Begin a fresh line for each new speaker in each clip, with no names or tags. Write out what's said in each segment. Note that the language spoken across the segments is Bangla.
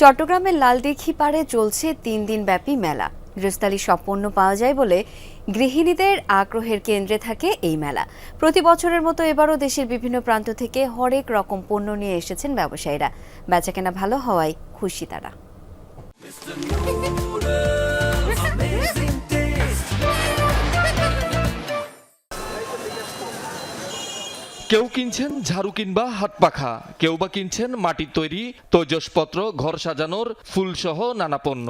চট্টগ্রামের লালদিঘি পাড়ে চলছে তিন দিন ব্যাপী মেলা। গৃহস্থালী সব পণ্য পাওয়া যায় বলে গৃহিণীদের আগ্রহের কেন্দ্রে থাকে এই মেলা। প্রতি বছরের মতো এবারও দেশের বিভিন্ন প্রান্ত থেকে হরেক রকম পণ্য নিয়ে এসেছেন ব্যবসায়ীরা। বেচাকেনা ভালো হওয়ায় খুশি তারা।
কেউ কিনছেন ঝাড়ু কিংবা হাত পাখা, কেউ বা কিনছেন মাটির তৈরি, তৈজসপত্র, ঘর সাজানোর ফুলসহ নানা পণ্য।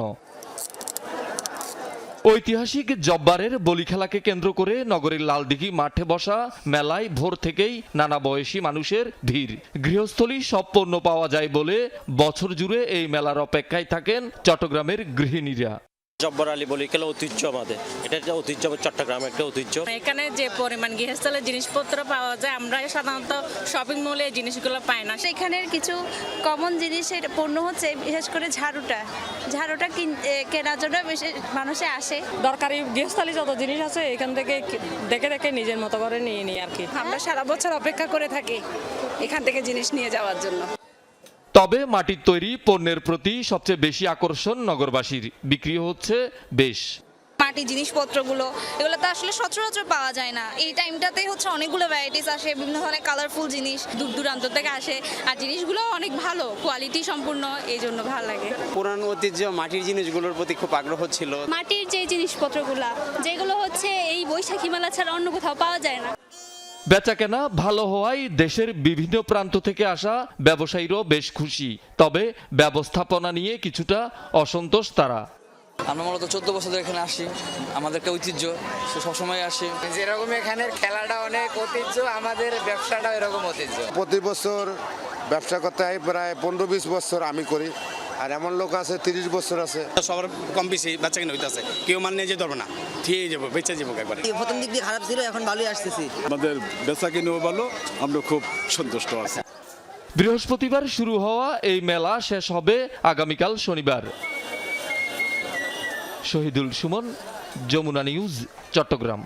ঐতিহাসিক জব্বারের বলি খেলাকে কেন্দ্র করে নগরীর লালদিঘি মাঠে বসা মেলায় ভোর থেকেই নানা বয়সী মানুষের ভিড়। গৃহস্থলী সব পণ্য পাওয়া যায় বলে বছর জুড়ে এই মেলার অপেক্ষায় থাকেন চট্টগ্রামের গৃহিণীরা।
জব্বর আলী বলি খেলা ঐতিহ্য আমাদের। এটা একটা ঐতিহ্য চট্টগ্রাম একটা ঐতিহ্য।
এখানে যে পরিমাণ গৃহস্থলের জিনিসপত্র পাওয়া যায় আমরা সাধারণত শপিং মলে এই জিনিসগুলো পাই না।
সেখানের কিছু কমন জিনিসের পণ্য হচ্ছে বিশেষ করে ঝাড়ুটা। ঝাড়ুটা কিন- এ, কেনার জন্য বেশি মানুষে আসে।
দরকারি গৃহস্থালী যত জিনিস আছে এখান থেকে দেখে দেখে নিজের মতো করে নিয়ে নিই আর কি।
আমরা সারা বছর অপেক্ষা করে থাকি এখান থেকে জিনিস নিয়ে যাওয়ার জন্য।
তবে মাটির তৈরি পণ্যের প্রতি সবচেয়ে বেশি আকর্ষণ নগরবাসীর। বিক্রি হচ্ছে বেশ।
মাটির জিনিসপত্রগুলো এগুলো তো আসলে সচরাচর পাওয়া যায় না। এই টাইমটাতেই হচ্ছে অনেকগুলো ভ্যারাইটিস আসে বিভিন্ন ধরনের কালারফুল জিনিস দূর দূরান্ত থেকে আসে। আর জিনিসগুলো অনেক ভালো কোয়ালিটি সম্পূর্ণ এই জন্য ভালো লাগে।
পুরানো ঐতিহ্য মাটির জিনিসগুলোর প্রতি খুব আগ্রহ ছিল।
মাটির যে জিনিসপত্রগুলা যেগুলো হচ্ছে এই বৈশাখী মেলা ছাড়া অন্য কোথাও পাওয়া যায় না।
বেচাকেনা ভালো হওয়ায় দেশের বিভিন্ন প্রান্ত থেকে আসা ব্যবসায়ীরাও বেশ খুশি। তবে ব্যবস্থাপনা নিয়ে কিছুটা অসন্তোষ তারা।
আমরা মূলত চোদ্দ বছর ধরে এখানে আসি। আমাদের একটা ঐতিহ্য সে সবসময় আসি।
যেরকম এখানের খেলাটা অনেক ঐতিহ্য আমাদের ব্যবসাটা এরকম ঐতিহ্য।
প্রতি বছর ব্যবসা করতে হয় প্রায় পনেরো বিশ বছর আমি করি। আর এমন লোক আছে তিরিশ বছর আছে।
সবার কম বেশি বাচ্চা কিনে হইতেছে। কেউ মানে নিয়ে যেতে পারবে না। ঠিক যাব বেঁচে যাব একবারে।
প্রথম দিক দিয়ে খারাপ ছিল এখন ভালোই আসতেছি।
আমাদের বেচা কিনেও ভালো আমরা খুব সন্তুষ্ট আছি।
বৃহস্পতিবার শুরু হওয়া এই মেলা শেষ হবে আগামীকাল শনিবার। শহীদুল সুমন যমুনা নিউজ চট্টগ্রাম।